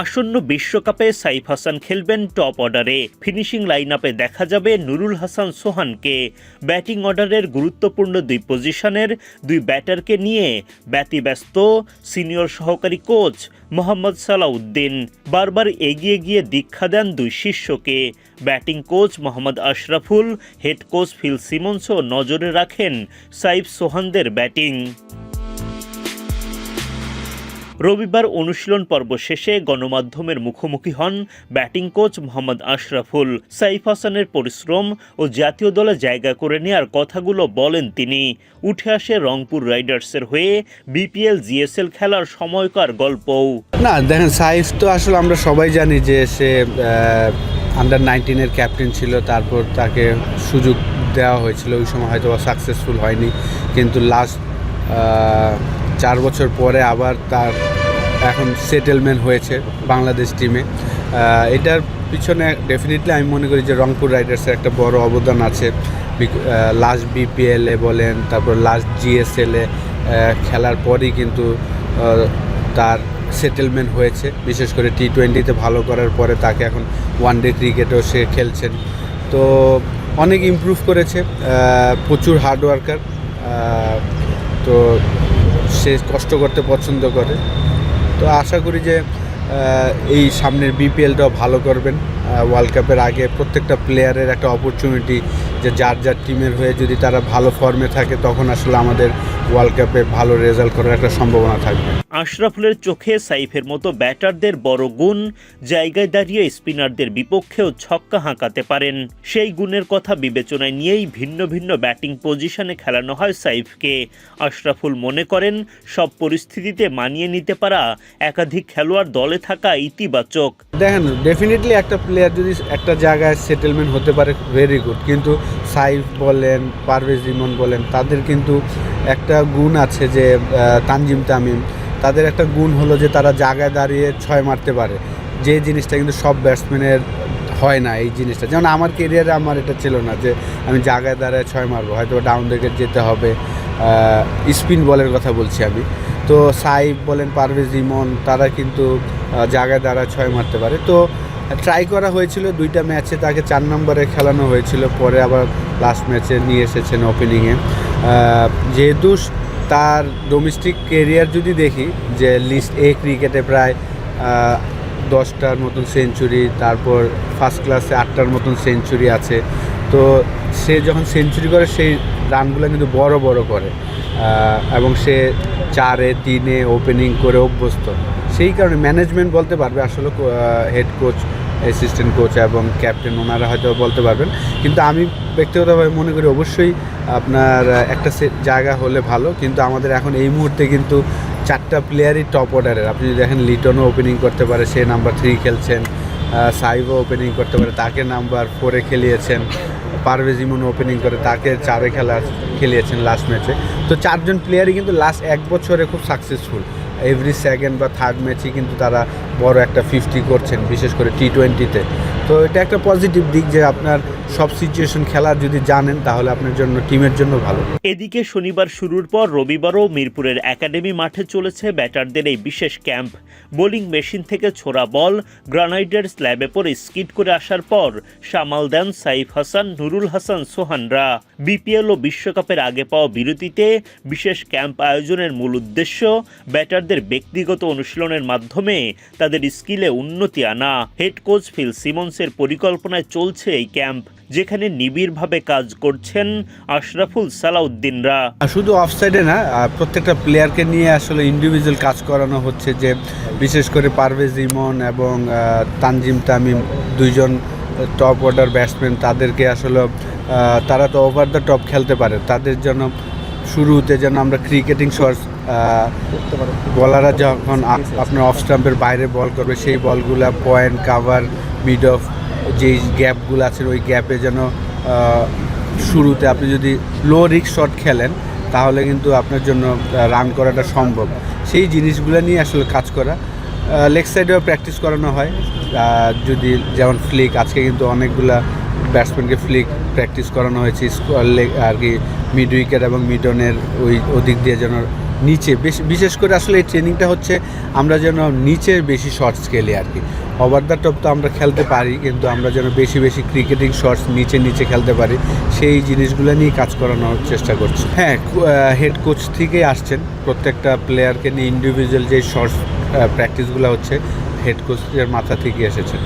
আসন্ন বিশ্বকাপে সাইফ হাসান খেলবেন টপ অর্ডারে। ফিনিশিং লাইন আপে দেখা যাবে নুরুল হাসান সোহানকে। ব্যাটিং অর্ডারের গুরুত্বপূর্ণ দুই পজিশনের দুই ব্যাটারকে নিয়ে ব্যতিব্যস্ত সিনিয়র সহকারী কোচ মোহাম্মদ সালাউদ্দিন বারবার এগিয়ে গিয়ে দীক্ষা দেন দুই শিষ্যকে batting coach Mohammad Ashraful, head coach Phil সিমন্সও নজরে রাখেন সাইফ সোহানদের ব্যাটিং। রবিবার অনুশীলন পর্ব শেষে গণমাধ্যমের মুখোমুখি হন ব্যাটিং কোচ মোহাম্মদ আশরাফুল। সাইফ হাসানের পরিশ্রম ও জাতীয় দলে জায়গা করে নেওয়ার কথাগুলো বলেন তিনি। উঠে আসে রংপুর রাইডার্সের হয়ে বিপিএল, জিএসএল খেলার সময়কার গল্পও। না, দেখেন, সাইফ তো আসলে আমরা সবাই জানি যে সে আন্ডার নাইনটিনের ক্যাপ্টেন ছিল, তারপর তাকে সুযোগ দেওয়া হয়েছিল। ওই সময় হয়তো সাকসেসফুল হয়নি। কিন্তু লাস্ট চার বছর পরে আবার তার এখন সেটেলমেন্ট হয়েছে বাংলাদেশ টিমে এটার পিছনে ডেফিনেটলি আমি মনে করি যে রংপুর রাইডার্সের একটা বড় অবদান আছে। লাস্ট বিপিএলে বলেন, তারপর লাস্ট জিএসএলে খেলার পরই কিন্তু তার সেটেলমেন্ট হয়েছে। বিশেষ করে টি টোয়েন্টিতে ভালো করার পরে তাকে এখন ওয়ান ডে ক্রিকেটেও সে খেলছেন। তো অনেক ইমপ্রুভ করেছে প্রচুর হার্ড ওয়ার্কার তো সে কষ্ট করতে পছন্দ করে। তো আশা করি যে এই সামনের বিপিএলটাও ভালো করবেন। ওয়ার্ল্ড কাপের আগে প্রত্যেকটা প্লেয়ারের একটা অপরচুনিটি যে যার যার টিমের হয়ে যদি তারা ভালো ফর্মে থাকে তখন আসলে আমাদের ওয়ার্ল্ড কাপে ভালো রেজাল্ট করার একটা সম্ভাবনা থাকবে। আশরাফুলের চোখে সাইফের মতো ব্যাটারদের বড় গুণ জায়গায় দাঁড়িয়ে স্পিনারদের বিপক্ষেও ছক্কা হাঁকাতে পারেন। সেই গুণের কথা বিবেচনায় নিয়েই ভিন্ন ভিন্ন ব্যাটিং পজিশনে খেলানো হয় সাইফকে। আশরাফুল মনে করেন সব পরিস্থিতিতে মানিয়ে নিতে পারা একাধিক খেলোয়াড় দলে থাকা ইতিবাচক। দেখেন ডেফিনেটলি একটা প্লেয়ার যদি একটা জায়গায় সেটেলমেন্ট হতে পারে ভেরি গুড কিন্তু সাইফ বলেন, পারভেজ রিমন বলেন, তাদের কিন্তু একটা গুণ আছে যে তানজিম তামিম, তাদের একটা গুণ হলো যে তারা জায়গায় দাঁড়িয়ে ছয় মারতে পারে। যে জিনিসটা কিন্তু সব ব্যাটসম্যানের হয় না এই জিনিসটা। যেমন আমার কেরিয়ারে আমার এটা ছিল না যে, আমি জায়গায় দাঁড়ায় ছয় মারবো, হয়তো ডাউন দিকে যেতে হবে। স্পিন বলের কথা বলছি আমি। তো সাইফ বলেন, পারভেজ ইমন তারা কিন্তু জায়গায় দাঁড়ায় ছয় মারতে পারে। তো ট্রাই করা হয়েছিল দুইটা ম্যাচে তাকে চার নম্বরে খেলানো হয়েছিল, পরে আবার লাস্ট ম্যাচে নিয়ে এসেছেন ওপেনিংয়ে যেহেতু তার ডোমেস্টিক কেরিয়ার যদি দেখি, যে লিস্ট এ ক্রিকেটে প্রায় দশটার মতন সেঞ্চুরি তারপর ফার্স্ট ক্লাসে আটটার মতন সেঞ্চুরি আছে। তো সে যখন সেঞ্চুরি করে, সেই রানগুলো কিন্তু বড় বড় করে। এবং সে চারে, তিনে ওপেনিং করে অভ্যস্ত। সেই কারণে ম্যানেজমেন্ট বলতে পারবে আসলে হেড কোচ অ্যাসিস্ট্যান্ট কোচ এবং ক্যাপ্টেন ওনারা হয়তো বলতে পারবেন। কিন্তু আমি ব্যক্তিগতভাবে মনে করি অবশ্যই আপনার একটা জায়গা হলে ভালো। কিন্তু আমাদের এখন এই মুহূর্তে কিন্তু চারটা প্লেয়ারই টপ অর্ডারের আপনি যদি দেখেন লিটনও ওপেনিং করতে পারে, সে নাম্বার থ্রি খেলছেন। সাইবও ওপেনিং করতে পারে, তাকে নাম্বার ফোরে খেলিয়েছেন। পারভেজ ইমন ওপেনিং করে, তাকে চারে খেলা, খেলিয়েছেন লাস্ট ম্যাচে তো চারজন প্লেয়ারই কিন্তু লাস্ট এক বছরে খুব সাকসেসফুল এভরি সেকেন্ড বা থার্ড ম্যাচে কিন্তু তারা বড় একটা ফিফটি করছেন, বিশেষ করে টি টোয়েন্টিতে তো এটা একটা পজিটিভ দিক যে আপনার সব সিচুয়েশন খেলার যদি জানেন, তাহলে আপনার জন্য টিমের জন্য ভালো। এদিকে শনিবার শুরুর পর রবিবারও মিরপুরের একাডেমি মাঠে চলেছে ব্যাটারদের এই বিশেষ ক্যাম্প। বোলিং মেশিন থেকে ছোড়া বল গ্রানাইডের স্ল্যাবে পরে স্কিড করে আসার পর সামাল দেন সাইফ হাসান, নুরুল হাসান, সোহানরা। বিপিএল ও বিশ্বকাপের আগে পাওয়া বিরতিতে বিশেষ ক্যাম্প আয়োজনের মূল উদ্দেশ্য ব্যাটারদের ব্যক্তিগত অনুশীলনের মাধ্যমে তাদের স্কিলে উন্নতি আনা। হেড কোচ ফিল সিমন্সের পরিকল্পনায় চলছে এই ক্যাম্প, যেখানে নিবিড়ভাবে কাজ করছেন আশরাফুল সালাউদ্দিনরা। শুধু অফসাইডে না প্রত্যেকটা প্লেয়ারকে নিয়ে আসলে ইন্ডিভিজুয়াল কাজ করানো হচ্ছে যে বিশেষ করে পারভেজ ইমন এবং তানজিম তামিম, দুইজন টপ অর্ডার ব্যাটসম্যান তাদেরকে আসলে তারা তো ওভার দ্য টপ খেলতে পারে। তাদের জন্য শুরুতে যেন আমরা ক্রিকেটিং শর্টস বলাররা যখন আপনার অফ স্টাম্পের বাইরে বল করবে, সেই বলগুলা পয়েন্ট কাভার মিড অফ যেই গ্যাপগুলো আছে, ওই গ্যাপে যেন শুরুতে আপনি যদি লো রিক্স শট খেলেন, তাহলে কিন্তু আপনার জন্য রান করাটা সম্ভব। সেই জিনিসগুলো নিয়ে আসলে কাজ করা। লেগ সাইডেও প্র্যাকটিস করানো হয়। যদি যেমন ফ্লিক আজকে কিন্তু অনেকগুলা ব্যাটসম্যানকে ফ্লিক প্র্যাকটিস করানো হয়েছে লেগ আর কি মিড উইকেট এবং মিডনের ওই ওদিক দিয়ে যেন নিচে, বেশ, বিশেষ করে আসলে এই ট্রেনিংটা হচ্ছে আমরা যেন নিচে বেশি শর্টস খেলি আর কি। ওভার দ্য টপ তো আমরা খেলতে পারি, কিন্তু আমরা যেন বেশি বেশি ক্রিকেটিং শর্টস নিচে নিচে খেলতে পারি, সেই জিনিসগুলো নিয়ে কাজ করানোর চেষ্টা করছি। হ্যাঁ হেড কোচ থেকেই আসছেন প্রত্যেকটা প্লেয়ারকে নিয়ে ইন্ডিভিজুয়াল যে শর্টস প্র্যাকটিসগুলো হচ্ছে হেড কোচের মাথা থেকে এসেছে।